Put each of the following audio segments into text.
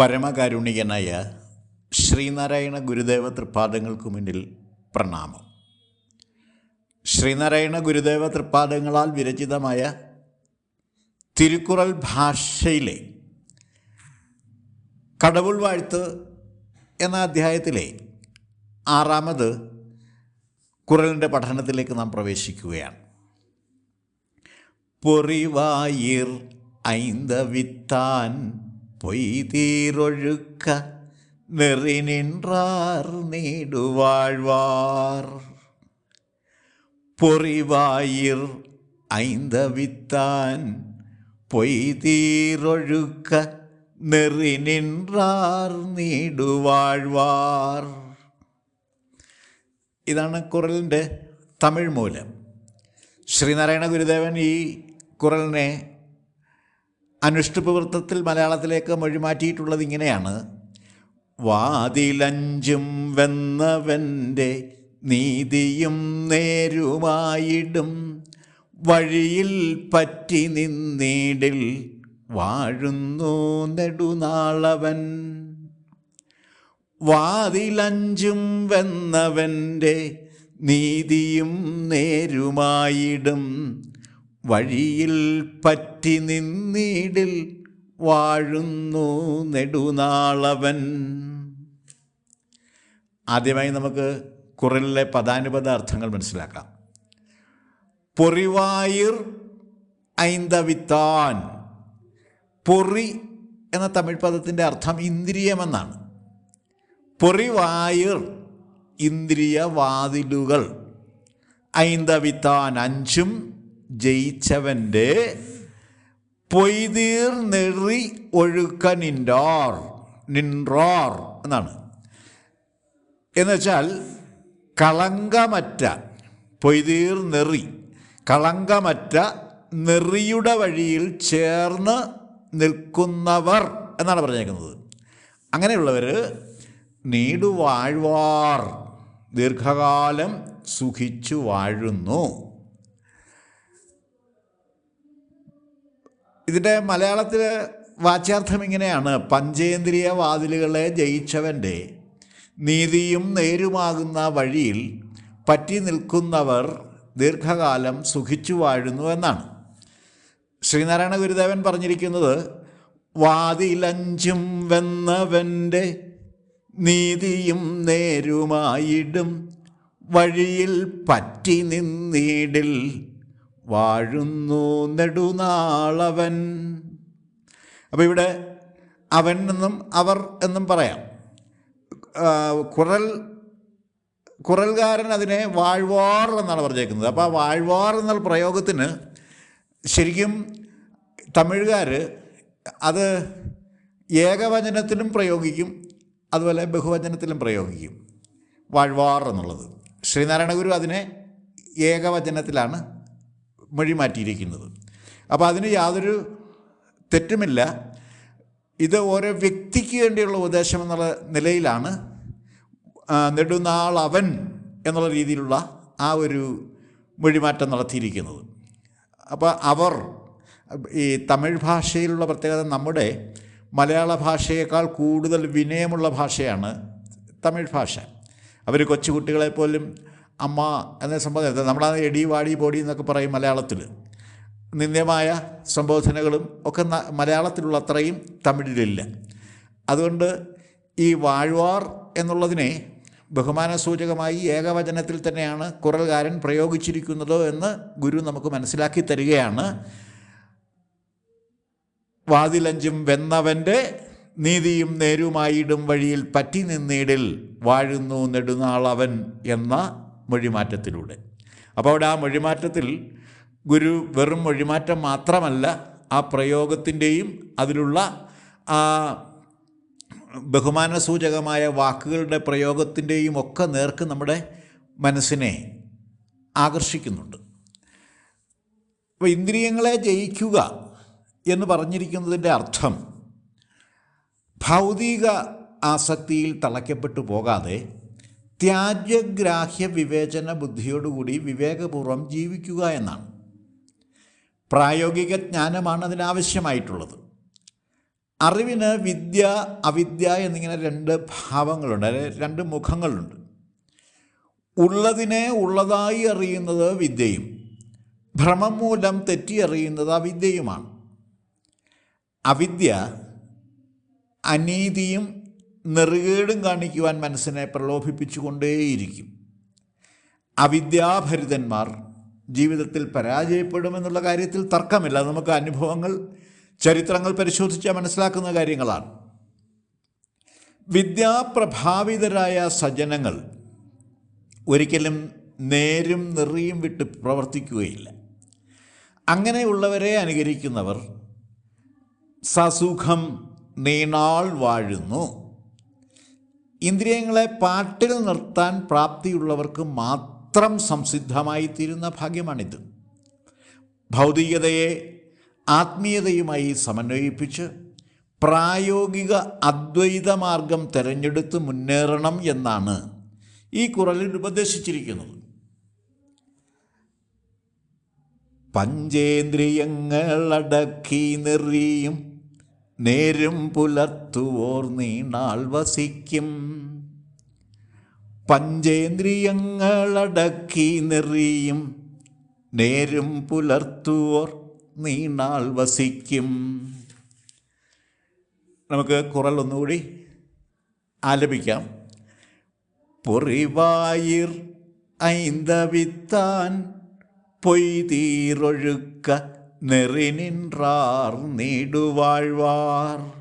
പരമകാരുണികനായ ശ്രീനാരായണ ഗുരുദേവ തൃപ്പാദങ്ങൾക്ക് മുന്നിൽ പ്രണാമം. ശ്രീനാരായണ ഗുരുദേവ തൃപ്പാദങ്ങളാൽ വിരചിതമായ തിരുക്കുറൽ ഭാഷയിലെ കടവുൾ വാഴ്ത്ത് എന്ന അധ്യായത്തിലെ ആറാമത് കുറലിന്റെ പഠനത്തിലേക്ക് നാം പ്രവേശിക്കുകയാണ്. പൊറിവായിർ பொய்தீரொழுக்க நெறி நின்றார் நீடு வாழ்வார் பொறிவாயிர் ஐந்தவித்தான் பொய்தீரொழுக்க நெறி நின்றார் நீடு வாழ்வாർ ഇതാണ് കുറലിന്റെ തമിഴ് മൂലം ശ്രീനാരായണ ഗുരുദേവൻ ഈ കുറലിനെ അനുഷ്ഠുപ വൃത്തത്തിൽ മലയാളത്തിലേക്ക് മൊഴിമാറ്റിയിട്ടുള്ളത് ഇങ്ങനെയാണ്. വാതിലഞ്ചും വെന്നവന്റെ നീതിയും നേരുമായിടും. വഴിയിൽ പറ്റി നിന്നീടിൽ വാഴുന്നു നെടുനാളവൻ. വാതിലഞ്ചും വെന്നവന്റെ നീതിയും നേരുമായിടും. വഴിയിൽ പറ്റി നിന്നീടിൽ വാഴുന്നു നെടുനാളവൻ. ആദ്യമായി നമുക്ക് കുറലിലെ പദാനുപത അർത്ഥങ്ങൾ മനസ്സിലാക്കാം. പൊറിവായിർ ഐന്ദവിത്താൻ. പൊറി എന്ന തമിഴ് പദത്തിന്റെ അർത്ഥം ഇന്ദ്രിയമെന്നാണ്. പൊറിവായിർ ഇന്ദ്രിയ വാതിലുകൾ ഐന്തവിത്താൻ അഞ്ചും ജയിച്ചവന്റെ പൊയ്തീർ നെറി ഒഴുക്ക നിൻഡോർ നിൻറോർ എന്നാണ്. എന്നുവെച്ചാൽ കളങ്കമറ്റ പൊയ്തീർ നെറി കളങ്കമറ്റ നെറിയുടെ വഴിയിൽ ചേർന്ന് നിൽക്കുന്നവർ എന്നാണ് പറഞ്ഞേക്കുന്നത്. അങ്ങനെയുള്ളവർ നീടുവാഴ്വാർ ദീർഘകാലം സുഖിച്ചു വാഴുന്നു. ഇതിന്റെ മലയാളത്തിൽ വാച്യാർത്ഥം ഇങ്ങനെയാണ്. പഞ്ചേന്ദ്രിയ വാതിലുകളെ ജയിച്ചവന്റെ നീതിയും നേരുമാകുന്ന വഴിയിൽ പറ്റി നിൽക്കുന്നവർ ദീർഘകാലം സുഖിച്ചു വാഴുന്നു എന്നാണ്. ശ്രീനാരായണ ഗുരുദേവൻ പറഞ്ഞിരിക്കുന്നത് വാതിലഞ്ചും വെന്നവന്റെ നീതിയും നേരുമായിടും. വഴിയിൽ പറ്റി നിന്നീടിൽ വാഴുന്നു നെടുനാളവൻ. അപ്പോൾ ഇവിടെ അവൻ എന്നും അവർ എന്നും പറയാം. കുറൽ കുറൽകാരൻ അതിനെ വാഴ്വാർ എന്നാണ് പറഞ്ഞേക്കുന്നത്. അപ്പോൾ ആ വാഴ്വാർ എന്നുള്ള പ്രയോഗത്തിന് ശരിക്കും തമിഴുകാർ അത് ഏകവചനത്തിലും പ്രയോഗിക്കും അതുപോലെ ബഹുവചനത്തിലും പ്രയോഗിക്കും. വാഴ്വാർ എന്നുള്ളത്. ശ്രീനാരായണ ഗുരു അതിനെ ഏകവചനത്തിലാണ് മൊഴി മാറ്റിയിരിക്കുന്നത് അപ്പോൾ അതിന് യാതൊരു തെറ്റുമില്ല. ഇത് ഓരോ വ്യക്തിക്ക് വേണ്ടിയുള്ള ഉപദേശം എന്നുള്ള നിലയിലാണ് നെടുനാൾ അവൻ എന്നുള്ള രീതിയിലുള്ള ആ ഒരു മൊഴിമാറ്റം നടത്തിയിരിക്കുന്നത്. അപ്പോൾ അവർ ഈ തമിഴ് ഭാഷയിലുള്ള പ്രത്യേകത നമ്മുടെ മലയാള ഭാഷയേക്കാൾ കൂടുതൽ വിനയമുള്ള ഭാഷയാണ് തമിഴ് ഭാഷ. അവർ കൊച്ചുകുട്ടികളെ പോലും അമ്മ എന്ന സംബോധന നമ്മളാണ് എടി വാടി പൊടി എന്നൊക്കെ പറയും മലയാളത്തിൽ. നിന്ദ്യമായ സംബോധനകളും ഒക്കെ മലയാളത്തിലുള്ള അത്രയും തമിഴിലില്ല. അതുകൊണ്ട് ഈ വാഴ്വാർ എന്നുള്ളതിനെ ബഹുമാന സൂചകമായി ഏകവചനത്തിൽ തന്നെയാണ് കുറൽകാരൻ പ്രയോഗിച്ചിരിക്കുന്നത് എന്ന് ഗുരു നമുക്ക് മനസ്സിലാക്കി തരികയാണ്. വാതിലഞ്ചും വെന്നവന്റെ നീതിയും നേരുമായിടും വഴിയിൽ പറ്റി നിന്നിടിൽ വാഴുന്നു നെടുനാളവൻ എന്ന മൊഴിമാറ്റത്തിലൂടെ. അപ്പോൾ അവിടെ ആ മൊഴിമാറ്റത്തിൽ ഗുരു വെറും മൊഴിമാറ്റം മാത്രമല്ല ആ പ്രയോഗത്തിന്റെയും അതിലുള്ള ആ ബഹുമാനസൂചകമായ വാക്കുകളുടെ പ്രയോഗത്തിന്റെയും ഒക്കെ നേർക്ക് നമ്മുടെ മനസ്സിനെ ആകർഷിക്കുന്നുണ്ട്. അപ്പോൾ ഇന്ദ്രിയങ്ങളെ ജയിക്കുക എന്ന് പറഞ്ഞിരിക്കുന്നതിന്റെ അർത്ഥം ഭൗതിക ആസക്തിയിൽ തളയ്ക്കപ്പെട്ടു പോകാതെ ത്യാജ്യഗ്രാഹ്യ വിവേചന ബുദ്ധിയോടുകൂടി വിവേകപൂർവം ജീവിക്കുക എന്നാണ്. പ്രായോഗിക ജ്ഞാനമാണ് അതിനാവശ്യമായിട്ടുള്ളത്. അറിവിന് വിദ്യ അവിദ്യ എന്നിങ്ങനെ രണ്ട് ഭാവങ്ങളുണ്ട് അതായത് രണ്ട് മുഖങ്ങളുണ്ട്. ഉള്ളതിനെ ഉള്ളതായി അറിയുന്നത് വിദ്യയും ഭ്രമം മൂലം തെറ്റി അറിയുന്നത് അവിദ്യയുമാണ്. അവിദ്യ അനീതിയും നെറുകേടും കാണിക്കുവാൻ മനസ്സിനെ പ്രലോഭിപ്പിച്ചുകൊണ്ടേയിരിക്കും. അവിദ്യാഭരിതന്മാർ ജീവിതത്തിൽ പരാജയപ്പെടുമെന്നുള്ള കാര്യത്തിൽ തർക്കമില്ല. നമുക്ക് അനുഭവങ്ങൾ ചരിത്രങ്ങൾ പരിശോധിച്ചാൽ മനസ്സിലാക്കുന്ന കാര്യങ്ങളാണ്. വിദ്യാപ്രഭാവിതരായ സജ്ജനങ്ങൾ ഒരിക്കലും നേരും നിറയും വിട്ട് പ്രവർത്തിക്കുകയില്ല. അങ്ങനെയുള്ളവരെ അനുകരിക്കുന്നവർ സസുഖം നീണാൾ വാഴുന്നു. ഇന്ദ്രിയങ്ങളെ പാട്ടിൽ നിർത്താൻ പ്രാപ്തിയുള്ളവർക്ക് മാത്രം സംസിദ്ധമായി തീരുന്ന ഭാഗ്യമാണിത്. ഭൗതികതയെ ആത്മീയതയുമായി സമന്വയിപ്പിച്ച് പ്രായോഗിക അദ്വൈത മാർഗം തിരഞ്ഞെടുത്ത് മുന്നേറണം എന്നാണ് ഈ കുറലിൽ ഉപദേശിച്ചിരിക്കുന്നത്. പഞ്ചേന്ദ്രിയങ്ങളടക്കി നെറിയും നേരും പുലർത്തുവോർ നീണാൾ വസിക്കും. പഞ്ചേന്ദ്രിയങ്ങളടക്കി നെറിയും. നേരും പുലർത്തുവോർ നീണാൾ വസിക്കും. നമുക്ക് കുറൽ ഒന്നുകൂടി ആലപിക്കാം. പൊറിവായിർ ഐന്തവിത്താൻ പൊയ്തീറൊഴുക്ക നെറിനിൻറാർ നീടുവാഴ്വാർ.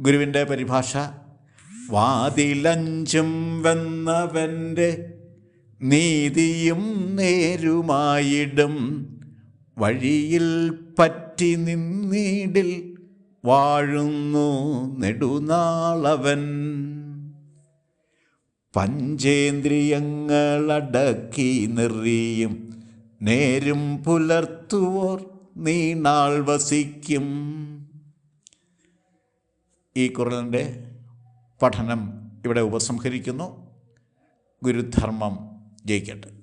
ഗുരുവിന്റെ പരിഭാഷ വാതിലഞ്ചും വെന്നവന്റെ നീതിയും നേരുമായിടും. വഴിയിൽ പറ്റി നിന്നീടിൽ വാഴുന്നു നെടുനാളവൻ. പഞ്ചേന്ദ്രിയങ്ങളടക്കി നിറിയും നേരും പുലർത്തുവോർ നീണാൾ വസിക്കും. ഈ കുറലിന്റെ പഠനം ഇവിടെ ഉപസംഹരിക്കുന്നു. ഗുരുധർമ്മം ജയിക്കട്ടെ.